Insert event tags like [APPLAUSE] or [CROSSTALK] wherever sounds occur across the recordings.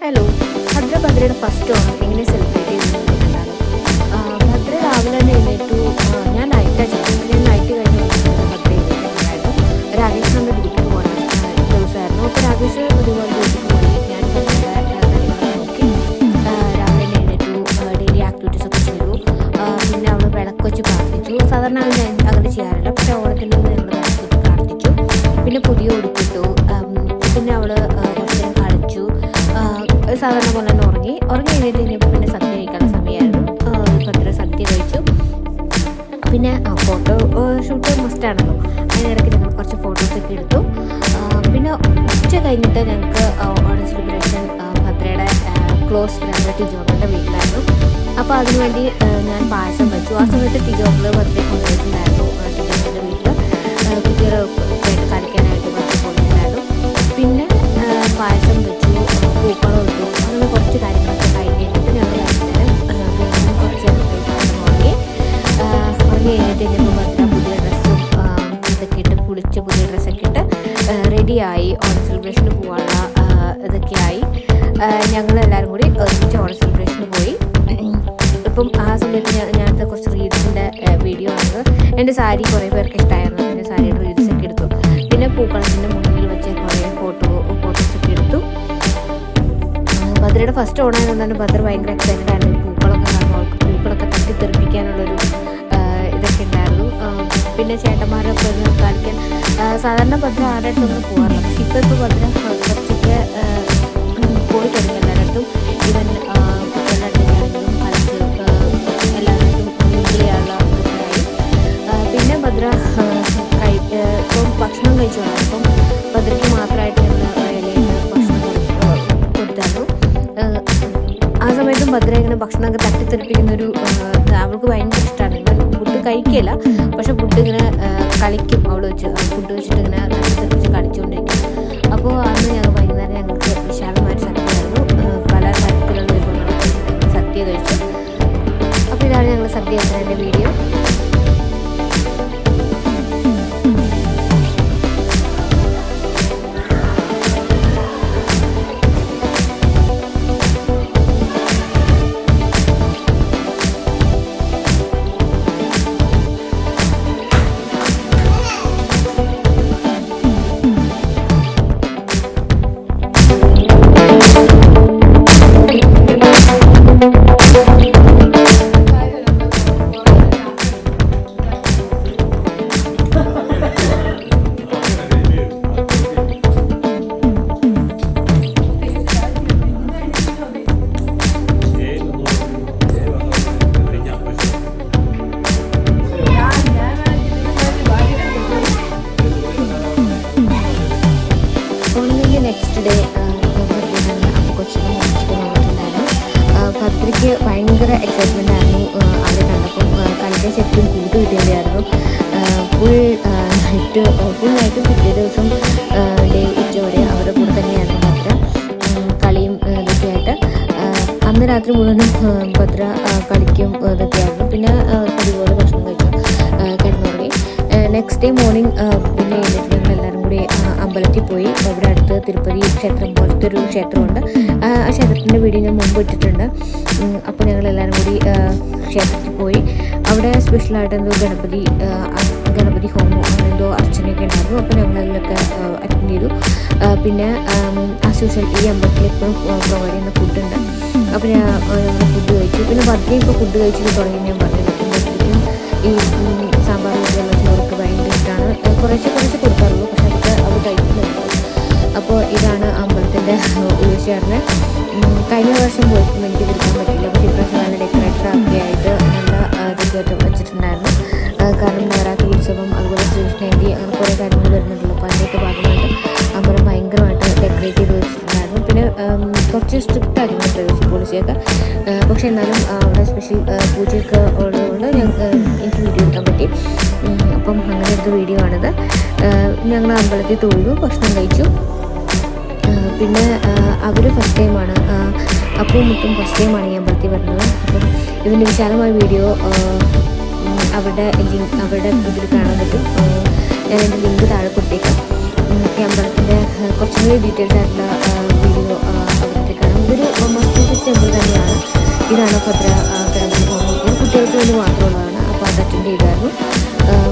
Hello ഭദ്രഭദ്രയുടെ first Onam എങ്ങനെ celebrate ചെയ്യുന്നത് സാധാരണ പോലെ തന്നെ ഉറങ്ങി. ഉറങ്ങി കഴിഞ്ഞപ്പോൾ പിന്നെ സദ്യ കഴിക്കാൻ സമയമായിരുന്നു ഭദ്ര സദ്യ കഴിച്ചു. പിന്നെ ഫോട്ടോ ഷൂട്ട് മസ്റ്റാണല്ലോ അതിനിടയ്ക്ക് ഞങ്ങൾ കുറച്ച് ഫോട്ടോസൊക്കെ എടുത്തു. പിന്നെ ഉച്ച കഴിഞ്ഞിട്ട് ഞങ്ങൾക്ക് ഓണം സെലിബ്രേഷൻ ഭദ്രയുടെ ക്ലോസ് ഫ്രണ്ട് ടിജോകളുടെ വീട്ടിലായിരുന്നു. അപ്പോൾ അതിനുവേണ്ടി ഞാൻ പായസം വെച്ചു. ആ സമയത്ത് ടിജോകൾ ഭദ്രയെ കൊണ്ടുപോയിട്ടുണ്ടായിരുന്നു ടിജോകളുടെ വീട്ടിൽ കുട്ടികളൊക്കെ കുളിച്ച് ഡ്രസ്സൊക്കെ ഇട്ട് റെഡിയായി ഓണം സെലിബ്രേഷന് പോകാനുള്ള ഇതൊക്കെയായി. ഞങ്ങളെല്ലാവരും കൂടി ഒരുമിച്ച് ഓണം സെലിബ്രേഷന് പോയി. ഇപ്പം ആ സമയത്ത് ഞാൻ ഞാനത്തെ കുറച്ച് റീൽസിന്റെ വീഡിയോ ആണ്. എന്റെ സാരി കുറേ പേർക്ക് ഇഷ്ടമായിരുന്നു എന്റെ സാരിയുടെ റീൽസ് ഒക്കെ എടുത്തു. പിന്നെ പൂക്കളത്തിന്റെ മുന്നിൽ വെച്ച് കുറേ ഫോട്ടോ ഫോട്ടോസൊക്കെ എടുത്തു. ഭദ്രയുടെ ഫസ്റ്റ് ഓണായതുകൊണ്ടാണ് ഭദ്ര ഭയങ്കര എക്സൈറ്റഡ് ആയിരുന്നു പിന്നെ ചേട്ടന്മാരെ പ്രതിനിധി കളിക്കാൻ സാധാരണ പത്രം ആരുടെ അടുത്തൊന്നും പോകാറില്ല. പക്ഷെ ഇപ്പോൾ ഇപ്പോൾ ഭദ്ര കുറച്ചൊക്കെ പോയി തുടങ്ങി എല്ലായിടത്തും ഇവൻ ഭക്ഷണം കഴിച്ചു അപ്പം ഭദ്രയ്ക്ക് മാത്രമായിട്ട് ഞങ്ങൾ ഭദ്ര ഇങ്ങനെ ഭക്ഷണമൊക്കെ തട്ടിത്തെറിപ്പിക്കുന്ന ഒരു അവൾക്ക് ഭയങ്കര കഴിക്കില്ല പക്ഷെ ഫുഡ് ഇങ്ങനെ കളിക്കും അവൾ വെച്ച്. ഫുഡ് വെച്ചിട്ട് ഇങ്ങനെ തട്ടിത്തെറിപ്പിച്ച് കളിച്ചുകൊണ്ടിരിക്കും അപ്പോൾ അന്ന് ഞങ്ങൾ വൈകുന്നേരം ഞങ്ങൾക്ക് വിശാലമായ സദ്യയായിരുന്നു പല തരത്തിലുള്ള വിഭവങ്ങളൊക്കെ സദ്യ കഴിച്ചു. അപ്പോൾ ഇതാണ് ഞങ്ങൾ സദ്യ കഴിച്ചതിന്റെ വീഡിയോ. ആ, ഭദ്രയ്ക്ക് ഭയങ്കര എക്സൈറ്റ്മെന്റ് ആയിരുന്നു അവിടെ കണ്ടപ്പം കളിക്കാൻ ശരിക്കും കൂട്ട് കിട്ടിയതായിരുന്നു ഫുൾ നൈറ്റ് ഫുൾ നൈറ്റ് പിറ്റേ ദിവസം ഡേ ഉച്ചവരെ അവരുടെ കൂടെ തന്നെയായിരുന്നു ഭദ്ര കളിയും ആ, ഇതൊക്കെ ആയിട്ട് ആ, അന്ന് രാത്രി മുഴുവനും ഭദ്ര കളിക്കും ഇതൊക്കെയായിരുന്നു. പിന്നെ ഇതുപോലെ ഭക്ഷണം കഴിക്കും കിടന്നുറങ്ങി. നെക്സ്റ്റ് ഡേ മോർണിംഗ് പിന്നെ എല്ലാവരും അമ്പലത്തിൽ പോയി. അവിടെ അടുത്ത് തിരുപ്പതി ക്ഷേത്രം പോലത്തെ ഒരു ക്ഷേത്രമുണ്ട്. ആ ക്ഷേത്രത്തിന്റെ വീഡിയോ ഞാൻ മുമ്പ് ഇട്ടിട്ടുണ്ട്. അപ്പോൾ ഞങ്ങൾ എല്ലാവരും കൂടി ക്ഷേത്രത്തിൽ പോയി. അവിടെ സ്പെഷ്യലായിട്ട് എന്തോ ഗണപതി ഗണപതി ഹോമം അങ്ങനെ എന്തോ അർച്ചനയൊക്കെ ഉണ്ടായിരുന്നു. അപ്പോൾ ഞങ്ങൾ അതിലൊക്കെ അറ്റൻഡ് ചെയ്തു. പിന്നെ യൂഷ്വൽ ഈ അമ്പലത്തിൽ ഇപ്പം പ്രൊവൈഡ് ചെയ്യുന്ന ഫുഡുണ്ട് അപ്പോൾ ഞാൻ ഫുഡ് കഴിച്ചു. പിന്നെ ഭദ്ര ഇപ്പോൾ ഫുഡ് കഴിച്ചിട്ട് തുടങ്ങി ഞാൻ പറഞ്ഞത് ഈ സാമ്പാർ ചോറൊക്കെ ഭയങ്കര ഇഷ്ടമാണ് കുറേശ്ശെ കുറച്ച് കൊടുക്കാറുള്ളൂ. പക്ഷെ അപ്പോൾ ഇതാണ് അമ്പലത്തിന്റെ ഉയർച്ചയാറിന് കഴിഞ്ഞ വർഷം പോയിട്ടും എനിക്ക് തിരിക്കാൻ പറ്റില്ല പക്ഷേ ഇപ്രാവശ്യം നല്ല ഡെക്കറേറ്റർ ഒക്കെ ആയിട്ട് നല്ല ഇതൊക്കെ വെച്ചിട്ടുണ്ടായിരുന്നു. കാരണം നവരാത്രി ഉത്സവം അതുപോലെ ശ്രീകൃഷ്ണജയന്തി അങ്ങനെ കുറേ കാര്യങ്ങൾ വരുന്നുണ്ടല്ലോ. അപ്പോൾ അതിന്റെയൊക്കെ ഭാഗമായിട്ട് അമ്പലം ഭയങ്കരമായിട്ട് ഡെക്കറേറ്റ് ചെയ്ത് വെച്ചിട്ടുണ്ടായിരുന്നു. പിന്നെ കുറച്ച് സ്ട്രിക്റ്റ് ആയിരുന്നു പ്രൈവസി പോളിസിയൊക്കെ പക്ഷേ എന്നാലും അവിടെ സ്പെഷ്യൽ പൂജയൊക്കെ ഉള്ളതുകൊണ്ട് ഞങ്ങൾക്ക് എനിക്ക് വീഡിയോ എടുക്കാൻ പറ്റി. അപ്പം അങ്ങനെ ഒരു വീഡിയോ ആണിത്. ഞങ്ങൾ അമ്പലത്തിൽ തൊഴുതു ഭക്ഷണം കഴിച്ചു. പിന്നെ അവർ ഫസ്റ്റ് ടൈമാണ് അപ്പോൾ മുട്ടും ഫസ്റ്റ് ടൈമാണ് ഞാൻ അമ്പലത്തിൽ വരുന്നത്. അപ്പം ഇതിന്റെ വിശാലമായ വീഡിയോ അവരുടെ ലിങ്ക് അവരുടെ ഇതിൽ കാണാൻ പറ്റും. ഞാൻ എന്റെ ലിങ്ക് താഴെ കൊടുത്തേക്കാം. ഈ അമ്പലത്തിന്റെ കുറച്ചും കൂടി ഡീറ്റെയിൽഡ് ആയിട്ടുള്ള വീഡിയോ അവിടുത്തെ കാണാം. ഇതൊരു ഇത് ടെമ്പിൾ ഭദ്ര ഇതാണ് ഭദ്ര പോകുന്നത് കുട്ടികൾക്ക് വേണ്ടി മാത്രമുള്ളതാണ്. അപ്പോൾ അത് അറ്റൻഡ് ചെയ്തായിരുന്നു.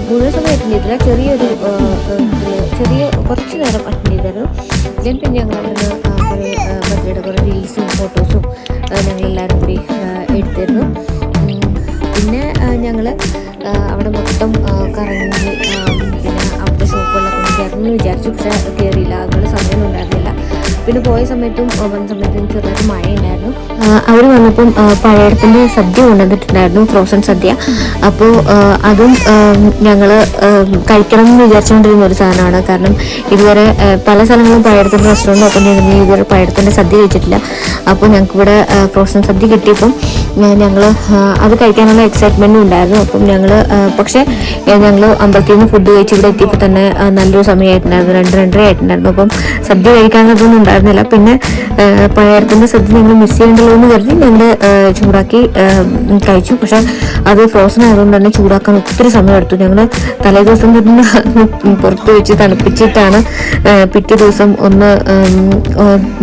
മുഴുവൻ സമയം അറ്റൻഡ് ചെയ്തില്ല ചെറിയൊരു കുറച്ച് നേരം അറ്റൻഡ് ചെയ്തായിരുന്നു ദെൻ പിന്നെ ഞങ്ങൾ അവിടുന്ന് കുറേ ബർത്ത്ഡേയുടെ കുറേ റീൽസും ഫോട്ടോസും ഞങ്ങളെല്ലാവരും കൂടി എടുത്തിരുന്നു. പിന്നെ ഞങ്ങൾ അവിടെ മൊത്തം കറങ്ങി പിന്നെ അവിടുത്തെ ഷോപ്പുകളിലൊക്കെ ഒന്ന് കയറണമെന്ന് വിചാരിച്ചു. പക്ഷേ കയറിയില്ല അതുപോലെ സമയമൊന്നും ഉണ്ടായിരുന്നില്ല പിന്നെ പോയ സമയത്തും വന്ന സമയത്തും ചെറുതായിട്ട് മഴ ഉണ്ടായിരുന്നു അവർ വന്നപ്പം പഴയത്തിന്റെ സദ്യ കൊണ്ടുവന്നിട്ടുണ്ടായിരുന്നു ഫ്രോസൺ സദ്യ. അപ്പോൾ അതും ഞങ്ങൾ കഴിക്കണം എന്ന് വിചാരിച്ചുകൊണ്ടിരുന്ന ഒരു സാധനമാണ്. കാരണം ഇതുവരെ പല സ്ഥലങ്ങളും പഴയടത്തിന്റെ റെസ്റ്റോറന്റ് ഓപ്പൺ ചെയ്തിരുന്നു ഇതുവരെ പഴയടത്തിന്റെ സദ്യ കഴിച്ചിട്ടില്ല. അപ്പോൾ ഞങ്ങൾക്ക് ഇവിടെ ഫ്രോസൺ സദ്യ കിട്ടിയപ്പം ഞങ്ങൾ അത് കഴിക്കാനുള്ള എക്സൈറ്റ്മെന്റും ഉണ്ടായിരുന്നു. അപ്പം ഞങ്ങൾ പക്ഷേ ഞങ്ങൾ അമ്പലത്തിൽ നിന്ന് ഫുഡ് കഴിച്ച് ഇവിടെ എത്തിയപ്പോൾ തന്നെ നല്ലൊരു സമയമായിട്ടുണ്ടായിരുന്നു രണ്ട് രണ്ടര ആയിട്ടുണ്ടായിരുന്നു. അപ്പം സദ്യ കഴിക്കാനുള്ളതൊന്നും ഉണ്ടായിരുന്നില്ല. പിന്നെ പഴയത്തിന്റെ സദ്യ ഞങ്ങൾ മിസ് ചെയ്യണ്ടല്ലോ എന്ന് കരുതി ഞങ്ങൾ ചൂടാക്കി കഴിച്ചു. പക്ഷേ അത് ഫ്രോസൺ ആയതുകൊണ്ട് തന്നെ ചൂടാക്കാൻ ഒത്തിരി സമയമെടുത്തു. ഞങ്ങൾ തലേ ദിവസം തന്നെ [LAUGHS] പുറത്ത് വെച്ച് തണുപ്പിച്ചിട്ടാണ് പിറ്റേ ദിവസം ഒന്ന്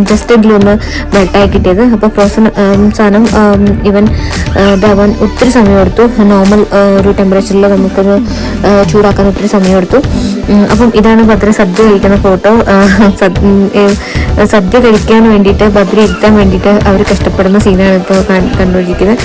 ജസ്റ്റ് എങ്കിലും ഒന്ന് മെൽട്ടായി കിട്ടിയത് അപ്പോൾ ഫ്രോസൺ സാധനം ഇവൻ ഇതാവാൻ ഒത്തിരി സമയമെടുത്തു. നോർമൽ ഒരു ടെമ്പറേച്ചറിൽ നമുക്കത് ആ, ചൂടാക്കാൻ ഒത്തിരി സമയമെടുത്തു. അപ്പം ഇതാണ് ഭദ്ര സദ്യ കഴിക്കുന്ന ഫോട്ടോ സദ്യ കഴിക്കാൻ വേണ്ടിയിട്ട് ഭദ്ര ഇരുത്താൻ വേണ്ടിയിട്ട് അവർ കഷ്ടപ്പെടുന്ന സീനാണ് ഇപ്പോൾ കണ്ടുകൊണ്ടിരിക്കുന്നത്.